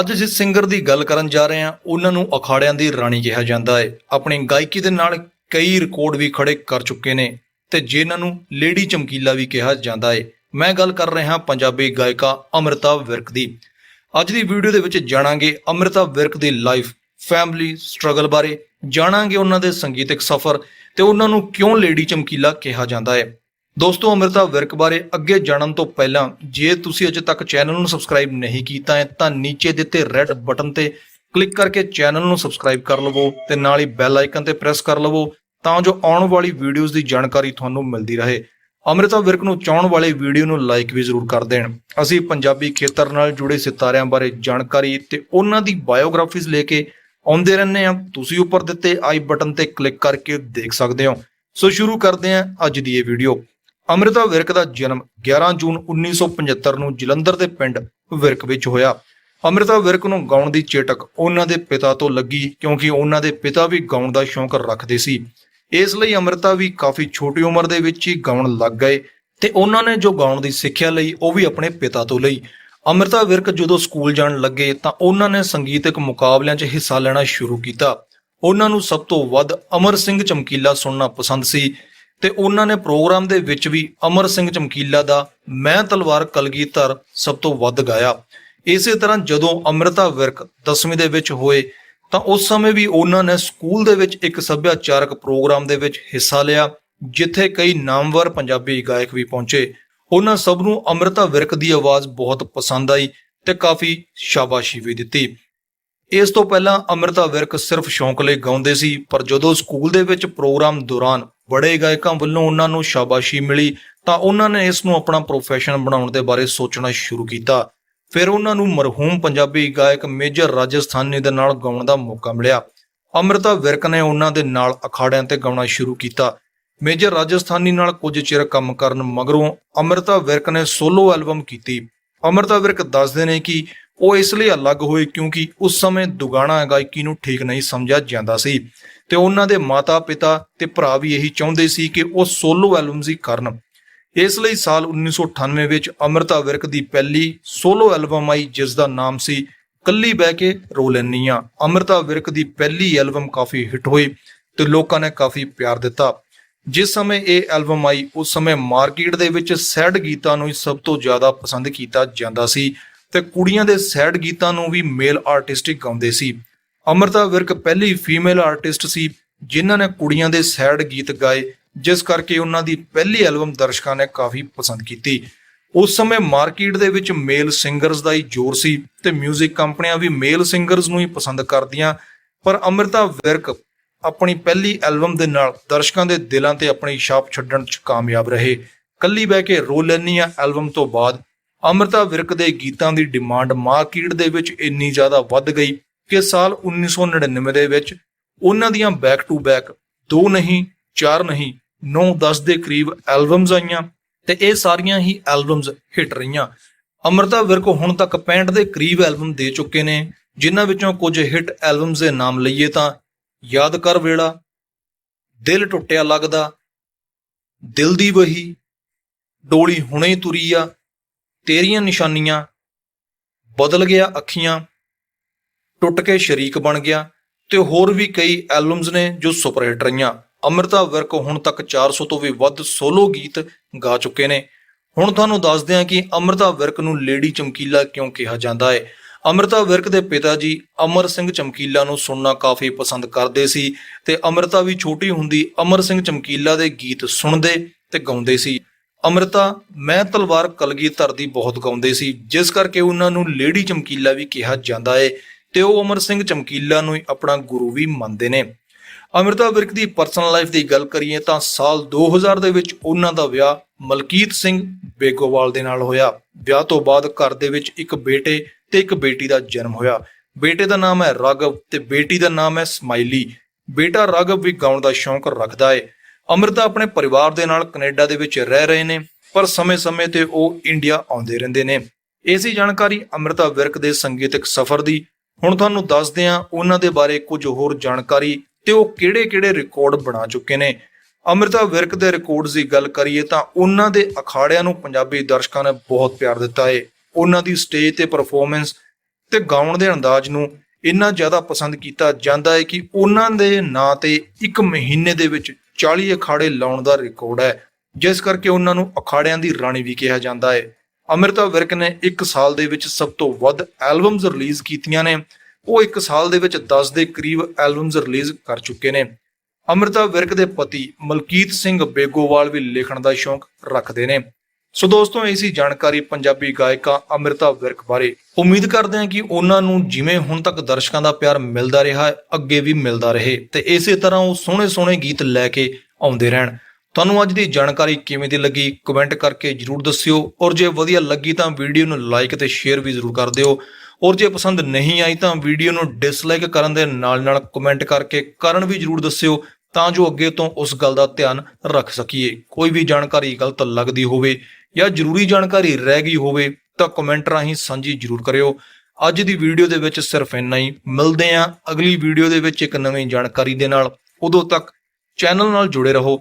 ਅੱਜ ਜਿਸ ਸਿੰਗਰ ਦੀ ਗੱਲ ਕਰਨ ਜਾ ਰਹੇ ਹਾਂ, ਉਹਨਾਂ ਨੂੰ ਅਖਾੜਿਆਂ ਦੀ ਰਾਣੀ ਕਿਹਾ ਜਾਂਦਾ ਹੈ। ਆਪਣੀ ਗਾਇਕੀ ਦੇ ਨਾਲ ਕਈ ਰਿਕਾਰਡ ਵੀ ਖੜੇ ਕਰ ਚੁੱਕੇ ਨੇ ਤੇ ਜਿਨ੍ਹਾਂ ਨੂੰ ਲੇਡੀ ਚਮਕੀਲਾ ਵੀ ਕਿਹਾ ਜਾਂਦਾ ਹੈ। ਮੈਂ ਗੱਲ ਕਰ ਰਿਹਾ ਪੰਜਾਬੀ ਗਾਇਕਾ ਅਮ੍ਰਿਤਾ ਵਿਰਕ ਦੀ। ਅੱਜ ਦੀ ਵੀਡੀਓ ਦੇ ਵਿੱਚ ਜਾਣਾਂਗੇ ਅਮ੍ਰਿਤਾ ਵਿਰਕ ਦੀ ਲਾਈਫ ਫੈਮਿਲੀ ਸਟਰਗਲ ਬਾਰੇ। ਜਾਣਾਂਗੇ ਉਹਨਾਂ ਦੇ ਸੰਗੀਤਕ ਸਫ਼ਰ ਤੇ ਉਹਨਾਂ ਨੂੰ ਕਿਉਂ ਲੇਡੀ ਚਮਕੀਲਾ ਕਿਹਾ ਜਾਂਦਾ ਹੈ। ਦੋਸਤੋ, ਅਮ੍ਰਿਤਾ ਵਿਰਕ ਬਾਰੇ ਅੱਗੇ ਜਾਣਨ ਤੋਂ ਪਹਿਲਾਂ, ਜੇ ਤੁਸੀਂ ਅਜੇ ਤੱਕ ਚੈਨਲ ਨੂੰ ਸਬਸਕ੍ਰਾਈਬ ਨਹੀਂ ਕੀਤਾ ਹੈ, ਤਾਂ ਨੀਚੇ ਦਿੱਤੇ ਰੈੱਡ ਬਟਨ ਤੇ ਕਲਿੱਕ ਕਰਕੇ ਚੈਨਲ ਨੂੰ ਸਬਸਕ੍ਰਾਈਬ ਕਰ ਲਵੋ ਤੇ ਨਾਲ ਹੀ ਬੈਲ ਆਈਕਨ ਤੇ ਪ੍ਰੈਸ ਕਰ ਲਵੋ ਤਾਂ ਜੋ ਆਉਣ ਵਾਲੀ ਵੀਡੀਓਜ਼ ਦੀ ਜਾਣਕਾਰੀ ਤੁਹਾਨੂੰ ਮਿਲਦੀ ਰਹੇ। ਅਮ੍ਰਿਤਾ ਵਿਰਕ ਨੂੰ ਚਾਹਣ ਵਾਲੇ ਵੀਡੀਓ ਨੂੰ ਲਾਈਕ ਵੀ ਜ਼ਰੂਰ ਕਰ ਦੇਣ। ਅਸੀਂ ਪੰਜਾਬੀ ਖੇਤਰ ਨਾਲ ਜੁੜੇ ਸਿਤਾਰਿਆਂ ਬਾਰੇ ਜਾਣਕਾਰੀ ਤੇ ਉਹਨਾਂ ਦੀ ਬਾਇਓਗ੍ਰਾਫੀਜ਼ ਲੈ ਕੇ ਆਉਂਦੇ ਰਹਿੰਦੇ ਹਾਂ। ਤੁਸੀਂ ਉੱਪਰ ਦਿੱਤੇ ਆਈ ਬਟਨ ਤੇ ਕਲਿੱਕ ਕਰਕੇ ਦੇਖ ਸਕਦੇ ਹੋ। ਸੋ ਸ਼ੁਰੂ ਕਰਦੇ ਹਾਂ ਅੱਜ ਦੀ ਇਹ ਵੀਡੀਓ ਅਮ੍ਰਿਤਾ ਵਿਰਕ ਦਾ ਜਨਮ 11 ਜੂਨ 1975 ਨੂੰ ਜਲੰਧਰ ਦੇ ਪਿੰਡ ਵਿਰਕ ਵਿੱਚ ਹੋਇਆ। ਅਮ੍ਰਿਤਾ ਵਿਰਕ ਨੂੰ ਗਾਉਣ ਦੀ ਚੇਟਕ ਉਹਨਾਂ ਦੇ ਪਿਤਾ ਤੋਂ ਲੱਗੀ ਕਿਉਂਕਿ ਉਹਨਾਂ ਦੇ ਪਿਤਾ ਵੀ ਗਾਉਣ ਦਾ ਸ਼ੌਂਕ ਰੱਖਦੇ ਸੀ। ਇਸ ਲਈ ਅਮ੍ਰਿਤਾ ਵੀ ਕਾਫੀ ਛੋਟੀ ਉਮਰ ਦੇ ਵਿੱਚ ਹੀ ਗਾਉਣ ਲੱਗ ਗਏ ਤੇ ਉਹਨਾਂ ਨੇ ਜੋ ਗਾਉਣ ਦੀ ਸਿੱਖਿਆ ਲਈ ਉਹ ਵੀ ਆਪਣੇ ਪਿਤਾ ਤੋਂ ਲਈ। ਅਮ੍ਰਿਤਾ ਵਿਰਕ ਜਦੋਂ ਸਕੂਲ ਜਾਣ ਲੱਗੇ ਤਾਂ ਉਹਨਾਂ ਨੇ ਸੰਗੀਤਕ ਮੁਕਾਬਲਿਆਂ 'ਚ ਹਿੱਸਾ ਲੈਣਾ ਸ਼ੁਰੂ ਕੀਤਾ। ਉਹਨਾਂ ਨੂੰ ਸਭ ਤੋਂ ਵੱਧ ਅਮਰ ਸਿੰਘ ਚਮਕੀਲਾ ਸੁਣਨਾ ਪਸੰਦ ਸੀ। ਤੇ ਉਹਨਾਂ ਨੇ ਪ੍ਰੋਗਰਾਮ ਦੇ ਵਿੱਚ ਵੀ ਅਮਰ ਸਿੰਘ ਚਮਕੀਲਾ ਦਾ ਮੈਂ ਤਲਵਾਰ ਕਲਗੀਧਰ ਸਭ ਤੋਂ ਵੱਧ ਗਾਇਆ। ਇਸੇ ਤਰ੍ਹਾਂ ਜਦੋਂ ਅਮ੍ਰਿਤਾ ਵਿਰਕ 10ਵੀਂ ਦੇ ਵਿੱਚ ਹੋਏ, ਤਾਂ ਉਸ ਸਮੇਂ ਵੀ ਉਹਨਾਂ ਨੇ ਸਕੂਲ ਦੇ ਵਿੱਚ ਇੱਕ ਸੱਭਿਆਚਾਰਕ ਪ੍ਰੋਗਰਾਮ ਦੇ ਵਿੱਚ ਹਿੱਸਾ ਲਿਆ, ਜਿੱਥੇ ਕਈ ਨਾਮਵਰ ਪੰਜਾਬੀ ਗਾਇਕ ਵੀ ਪਹੁੰਚੇ। ਉਹਨਾਂ ਸਭ ਨੂੰ ਅਮ੍ਰਿਤਾ ਵਿਰਕ ਦੀ ਆਵਾਜ਼ ਬਹੁਤ ਪਸੰਦ ਆਈ ਤੇ ਕਾਫੀ ਸ਼ਾਬਾਸ਼ੀ ਵੀ ਦਿੱਤੀ। ਇਸ ਤੋਂ ਪਹਿਲਾਂ ਅਮ੍ਰਿਤਾ ਵਿਰਕ ਸਿਰਫ ਸ਼ੌਂਕ ਲਈ ਗਾਉਂਦੇ ਸੀ, ਪਰ ਜਦੋਂ ਸਕੂਲ ਦੇ ਵਿੱਚ ਪ੍ਰੋਗਰਾਮ ਦੌਰਾਨ ਬੜੇ ਗਾਇਕਾਂ ਵੱਲੋਂ ਉਹਨਾਂ ਨੂੰ ਸ਼ਾਬਾਸ਼ੀ ਮਿਲੀ, ਤਾਂ ਉਹਨਾਂ ਨੇ ਇਸ ਨੂੰ ਆਪਣਾ ਪ੍ਰੋਫੈਸ਼ਨ ਬਣਾਉਣ ਦੇ ਬਾਰੇ ਸੋਚਣਾ ਸ਼ੁਰੂ ਕੀਤਾ। ਫਿਰ ਉਹਨਾਂ ਨੂੰ ਮਰਹੂਮ ਪੰਜਾਬੀ ਗਾਇਕ ਮੇਜਰ ਰਾਜਸਥਾਨੀ ਦੇ ਨਾਲ ਗਾਉਣ ਦਾ ਮੌਕਾ ਮਿਲਿਆ। ਅਮ੍ਰਿਤਾ ਵਿਰਕ ਨੇ ਉਹਨਾਂ ਦੇ ਨਾਲ ਅਖਾੜਿਆਂ ਤੇ ਗਾਉਣਾ ਸ਼ੁਰੂ ਕੀਤਾ। ਮੇਜਰ ਰਾਜਸਥਾਨੀ ਨਾਲ ਕੁਝ ਚਿਰ ਕੰਮ ਕਰਨ ਮਗਰੋਂ ਅਮ੍ਰਿਤਾ ਵਿਰਕ ਨੇ ਸੋਲੋ ਐਲਬਮ ਕੀਤੀ। ਅਮ੍ਰਿਤਾ ਵਿਰਕ ਦੱਸਦੇ ਨੇ ਕਿ ਉਹ ਇਸ ਲਈ ਅਲੱਗ ਹੋਏ ਕਿਉਂਕਿ ਉਸ ਸਮੇਂ ਦੁਗਾਣਾ ਗਾਇਕੀ ਨੂੰ ਠੀਕ ਨਹੀਂ ਸਮਝਿਆ ਜਾਂਦਾ ਸੀ। ਤੇ ਉਹਨਾਂ ਦੇ ਮਾਤਾ-ਪਿਤਾ ਤੇ ਭਰਾ ਵੀ ਇਹੀ ਚਾਹੁੰਦੇ ਸੀ ਕਿ ਉਹ ਸੋਲੋ ਐਲਬਮਸ ਹੀ ਕਰਨ। ਇਸ ਲਈ ਸਾਲ 1998 ਵਿੱਚ ਅਮ੍ਰਿਤਾ ਵਿਰਕ ਦੀ ਪਹਿਲੀ ਸੋਲੋ ਐਲਬਮ ਆਈ, ਜਿਸ ਦਾ ਨਾਮ ਸੀ ਕੱਲੀ ਬਹਿ ਕੇ ਰੋ ਲੈਨੀਆਂ। ਅਮ੍ਰਿਤਾ ਵਿਰਕ ਦੀ ਪਹਿਲੀ ਐਲਬਮ ਕਾਫੀ ਹਿੱਟ ਹੋਈ ਤੇ ਲੋਕਾਂ ਨੇ ਕਾਫੀ ਪਿਆਰ ਦਿੱਤਾ। ਜਿਸ ਸਮੇਂ ਇਹ ਐਲਬਮ ਆਈ, ਉਸ ਸਮੇਂ ਮਾਰਕੀਟ ਦੇ ਵਿੱਚ ਸੈਡ ਗੀਤਾਂ ਨੂੰ ਹੀ ਸਭ ਤੋਂ ਜ਼ਿਆਦਾ ਪਸੰਦ ਕੀਤਾ ਜਾਂਦਾ ਸੀ ਤੇ ਕੁੜੀਆਂ ਦੇ ਸੈਡ ਗੀਤਾਂ ਨੂੰ ਵੀ ਮੇਲ ਆਰਟਿਸਟ ਹੀ ਗਾਉਂਦੇ ਸੀ। ਅਮ੍ਰਿਤਾ ਵਿਰਕ ਪਹਿਲੀ ਫੀਮੇਲ ਆਰਟਿਸਟ ਸੀ, ਜਿਨ੍ਹਾਂ ਨੇ ਕੁੜੀਆਂ ਦੇ ਸੈਡ ਗੀਤ ਗਾਏ, ਜਿਸ ਕਰਕੇ ਉਹਨਾਂ ਦੀ ਪਹਿਲੀ ਐਲਬਮ ਦਰਸ਼ਕਾਂ ਨੇ ਕਾਫੀ ਪਸੰਦ ਕੀਤੀ। ਉਸ ਸਮੇਂ ਮਾਰਕੀਟ ਦੇ ਵਿੱਚ ਮੇਲ ਸਿੰਗਰਸ ਦਾ ਹੀ ਜ਼ੋਰ ਸੀ ਤੇ 뮤직 ਕੰਪਨੀਆਂ ਵੀ ਮੇਲ ਸਿੰਗਰਸ ਨੂੰ ਹੀ ਪਸੰਦ ਕਰਦੀਆਂ, ਪਰ ਅਮ੍ਰਿਤਾ ਵਿਰਕ ਆਪਣੀ ਪਹਿਲੀ ਐਲਬਮ ਦੇ ਨਾਲ ਦਰਸ਼ਕਾਂ ਦੇ ਦਿਲਾਂ ਤੇ ਆਪਣੀ ਛਾਪ ਛੱਡਣ 'ਚ ਕਾਮਯਾਬ ਰਹੇ। ਕੱਲੀ ਬਹਿ ਕੇ ਰੋ ਲੈਨੀਆਂ ਐਲਬਮ ਤੋਂ ਬਾਅਦ ਅਮ੍ਰਿਤਾ ਵਿਰਕ ਦੇ ਗੀਤਾਂ ਦੀ ਡਿਮਾਂਡ ਮਾਰਕੀਟ ਦੇ ਵਿੱਚ ਇੰਨੀ ਜ਼ਿਆਦਾ ਵੱਧ ਗਈ ਕਿ ਸਾਲ 1999 ਦੇ ਵਿੱਚ ਉਹਨਾਂ ਦੀਆਂ ਬੈਕ ਟੂ ਬੈਕ ਦੋ ਨਹੀਂ, ਚਾਰ ਨਹੀਂ 9-10 ਦੇ ਕਰੀਬ ਐਲਬਮਸ ਆਈਆਂ ਤੇ ਇਹ ਸਾਰੀਆਂ ਹੀ ਐਲਬਮਸ ਹਿੱਟ ਰਹੀਆਂ। ਅਮ੍ਰਿਤਾ ਵਿਰਕ ਹੁਣ ਤੱਕ 65 ਦੇ ਕਰੀਬ ਐਲਬਮ ਦੇ ਚੁੱਕੇ ਨੇ, ਜਿਨ੍ਹਾਂ ਵਿੱਚੋਂ ਕੁਝ ਹਿੱਟ ਐਲਬਮਸ ਦੇ ਨਾਮ ਲਈਏ ਤਾਂ ਯਾਦ ਕਰ ਵੇਲਾ, ਦਿਲ ਟੁੱਟਿਆ ਲੱਗਦਾ, ਦਿਲ ਦੀ ਵਹੀ, ਡੋਲੀ ਹੁਣੇ ਤੁਰੀ ਆ, ਤੇਰੀਆਂ ਨਿਸ਼ਾਨੀਆਂ ਬਦਲ ਗਿਆ ਅੱਖੀਆਂ। ਟੁੱਟ ਕੇ ਸ਼ਰੀਕ ਬਣ ਗਿਆ ਤੇ ਹੋਰ ਵੀ ਕਈ ਐਲਬਮਸ ਨੇ ਜੋ ਸੁਪਰ ਹਿੱਟ ਰਹੀਆਂ। ਅਮ੍ਰਿਤਾ ਵਿਰਕ ਹੁਣ ਤੱਕ 400 ਤੋਂ ਵੀ ਵੱਧ ਸੋਲੋ ਗੀਤ ਗਾ ਚੁੱਕੇ ਨੇ। ਹੁਣ ਤੁਹਾਨੂੰ ਦੱਸਦੇ ਹਾਂ ਕਿ ਅਮ੍ਰਿਤਾ ਵਿਰਕ ਨੂੰ ਲੇਡੀ ਚਮਕੀਲਾ ਕਿਉਂ ਕਿਹਾ ਜਾਂਦਾ ਹੈ? ਅਮ੍ਰਿਤਾ ਵਿਰਕ ਦੇ ਪਿਤਾ ਜੀ ਅਮਰ ਸਿੰਘ ਚਮਕੀਲਾ ਨੂੰ ਸੁਣਨਾ ਕਾਫੀ ਪਸੰਦ ਕਰਦੇ ਸੀ ਤੇ ਅਮ੍ਰਿਤਾ ਵੀ ਛੋਟੀ ਹੁੰਦੀ ਅਮਰ ਸਿੰਘ ਚਮਕੀਲਾ ਦੇ ਗੀਤ ਸੁਣਦੇ ਤੇ ਗਾਉਂਦੇ ਸੀ। ਅਮ੍ਰਿਤਾ, ਮੈਂ ਤਲਵਾਰ ਕਲਗੀਧਰ ਦੀ ਬਹੁਤ ਗਾਉਂਦੇ ਸੀ, ਜਿਸ ਕਰਕੇ ਉਹਨਾਂ ਨੂੰ ਲੇਡੀ ਚਮਕੀਲਾ ਵੀ ਕਿਹਾ ਜਾਂਦਾ ਹੈ। ਤੇ ਉਹ ਅਮਰ ਸਿੰਘ ਚਮਕੀਲਾ ਨੂੰ ਹੀ ਆਪਣਾ ਗੁਰੂ ਵੀ ਮੰਨਦੇ ਨੇ। ਅਮ੍ਰਿਤਾ ਵਿਰਕ ਦੀ ਪਰਸਨਲ ਲਾਈਫ ਦੀ ਗੱਲ ਕਰੀਏ ਤਾਂ ਸਾਲ 2000 ਦੇ ਵਿੱਚ ਉਹਨਾਂ ਦਾ ਵਿਆਹ ਮਲਕੀਤ ਸਿੰਘ ਬੇਗੋਵਾਲ ਦੇ ਨਾਲ ਹੋਇਆ। ਵਿਆਹ ਤੋਂ ਬਾਅਦ ਘਰ ਦੇ ਵਿੱਚ ਇੱਕ ਬੇਟੇ ਤੇ ਇੱਕ ਬੇਟੀ ਦਾ ਜਨਮ ਹੋਇਆ। ਬੇਟੇ ਦਾ ਨਾਮ ਹੈ ਰਾਗਵ ਤੇ ਬੇਟੀ ਦਾ ਨਾਮ ਹੈ ਸਮਾਈਲੀ। ਬੇਟਾ ਰਾਗਵ ਵੀ ਗਾਉਣ ਦਾ ਸ਼ੌਂਕ ਰੱਖਦਾ ਹੈ ਅਮ੍ਰਿਤਾ ਆਪਣੇ ਪਰਿਵਾਰ ਦੇ ਨਾਲ ਕੈਨੇਡਾ ਦੇ ਵਿੱਚ ਰਹਿ ਰਹੇ ਨੇ, ਪਰ ਸਮੇਂ-ਸਮੇਂ ਤੇ ਉਹ ਇੰਡੀਆ ਆਉਂਦੇ ਰਹਿੰਦੇ ਨੇ। ਇਸੀ ਜਾਣਕਾਰੀ ਅਮ੍ਰਿਤਾ ਵਿਰਕ ਦੇ ਸੰਗੀਤਕ ਸਫ਼ਰ ਦੀ। ਹੁਣ ਤੁਹਾਨੂੰ ਦੱਸਦੇ ਹਾਂ ਉਹਨਾਂ ਦੇ ਬਾਰੇ ਕੁਝ ਹੋਰ ਜਾਣਕਾਰੀ ਤੇ ਉਹ ਕਿਹੜੇ-ਕਿਹੜੇ ਰਿਕਾਰਡ ਬਣਾ ਚੁੱਕੇ ਨੇ। ਅਮ੍ਰਿਤਾ ਵਿਰਕ ਦੇ ਰਿਕਾਰਡਸ ਦੀ ਗੱਲ ਕਰੀਏ ਤਾਂ ਉਹਨਾਂ ਦੇ ਅਖਾੜਿਆਂ ਨੂੰ ਪੰਜਾਬੀ ਦਰਸ਼ਕਾਂ ਨੇ ਬਹੁਤ ਪਿਆਰ ਦਿੱਤਾ ਹੈ ਉਹਨਾਂ ਦੀ ਸਟੇਜ ਤੇ ਪਰਫਾਰਮੈਂਸ ਤੇ ਗਾਉਣ ਦੇ ਅੰਦਾਜ਼ ਨੂੰ ਇੰਨਾ ਜ਼ਿਆਦਾ ਪਸੰਦ ਕੀਤਾ ਜਾਂਦਾ ਹੈ ਕਿ ਉਹਨਾਂ ਦੇ ਨਾਂ ਤੇ ਇੱਕ ਮਹੀਨੇ ਦੇ ਵਿੱਚ 40 ਅਖਾੜੇ ਲਾਉਣ ਦਾ ਰਿਕਾਰਡ ਹੈ, ਜਿਸ ਕਰਕੇ ਉਹਨਾਂ ਨੂੰ ਅਖਾੜਿਆਂ ਦੀ ਰਾਣੀ ਵੀ ਕਿਹਾ ਜਾਂਦਾ ਹੈ ਅਮ੍ਰਿਤਾ ਵਿਰਕ ਨੇ ਇੱਕ ਸਾਲ ਦੇ ਵਿੱਚ ਸਭ ਤੋਂ ਵੱਧ ਐਲਬਮਸ ਰਿਲੀਜ਼ ਕੀਤੀਆਂ ਨੇ। ਉਹ ਇੱਕ ਸਾਲ ਦੇ ਵਿੱਚ 10 ਦੇ ਕਰੀਬ ਐਲਬਮਸ ਰਿਲੀਜ਼ ਕਰ ਚੁੱਕੇ ਨੇ। ਅਮ੍ਰਿਤਾ ਵਿਰਕ ਦੇ ਪਤੀ ਮਲਕੀਤ ਸਿੰਘ ਬੇਗੋਵਾਲ ਵੀ ਲਿਖਣ ਦਾ ਸ਼ੌਂਕ ਰੱਖਦੇ ਨੇ। ਸੋ ਦੋਸਤੋ, ਇਹ ਸੀ ਜਾਣਕਾਰੀ ਪੰਜਾਬੀ ਗਾਇਕਾ ਅਮ੍ਰਿਤਾ ਵਿਰਕ ਬਾਰੇ। ਉਮੀਦ ਕਰਦੇ ਹਾਂ ਕਿ ਉਹਨਾਂ ਨੂੰ ਜਿਵੇਂ ਹੁਣ ਤੱਕ ਦਰਸ਼ਕਾਂ ਦਾ ਪਿਆਰ ਮਿਲਦਾ ਰਿਹਾ ਹੈ, ਅੱਗੇ ਵੀ ਮਿਲਦਾ ਰਹੇ। ਤੇ ਇਸੇ ਤਰ੍ਹਾਂ ਉਹ ਸੋਹਣੇ ਸੋਹਣੇ ਗੀਤ ਲੈ ਕੇ ਆਉਂਦੇ ਰਹਿਣ। ਤੁਹਾਨੂੰ ਅੱਜ ਦੀ ਜਾਣਕਾਰੀ ਕਿਵੇਂ ਦੀ ਲੱਗੀ? ਕਮੈਂਟ ਕਰਕੇ ਜਰੂਰ ਦੱਸਿਓ। ਔਰ ਜੇ ਵਧੀਆ ਲੱਗੀ ਤਾਂ ਵੀਡੀਓ ਨੂੰ ਲਾਈਕ ਤੇ ਸ਼ੇਅਰ ਵੀ ਜ਼ਰੂਰ ਕਰ ਦਿਓ। ਔਰ ਜੇ ਪਸੰਦ ਨਹੀਂ ਆਈ ਤਾਂ ਵੀਡੀਓ ਨੂੰ ਡਿਸਲਾਈਕ ਕਰਨ ਦੇ ਨਾਲ ਨਾਲ ਕਮੈਂਟ ਕਰਕੇ ਕਰਨ ਵੀ ਜਰੂਰ ਦੱਸਿਓ ਤਾਂ ਜੋ ਅੱਗੇ ਤੋਂ ਉਸ ਗੱਲ ਦਾ ਧਿਆਨ ਰੱਖ ਸਕੀਏ। ਕੋਈ ਵੀ ਜਾਣਕਾਰੀ ਗਲਤ ਲੱਗਦੀ ਹੋਵੇ ਜਾਂ ਜ਼ਰੂਰੀ ਜਾਣਕਾਰੀ ਰਹਿ ਗਈ ਹੋਵੇ ਤਾਂ ਕਮੈਂਟ ਰਾਹੀਂ ਸਾਂਝੀ ਜਰੂਰ ਕਰਿਓ। ਅੱਜ ਦੀ ਵੀਡੀਓ ਦੇ ਵਿੱਚ ਸਿਰਫ ਇੰਨਾ ਹੀ। ਮਿਲਦੇ ਆਂ ਅਗਲੀ ਵੀਡੀਓ ਦੇ ਵਿੱਚ ਇੱਕ ਨਵੀਂ ਜਾਣਕਾਰੀ ਦੇ ਨਾਲ। ਉਦੋਂ ਤੱਕ ਚੈਨਲ ਨਾਲ ਜੁੜੇ ਰਹੋ।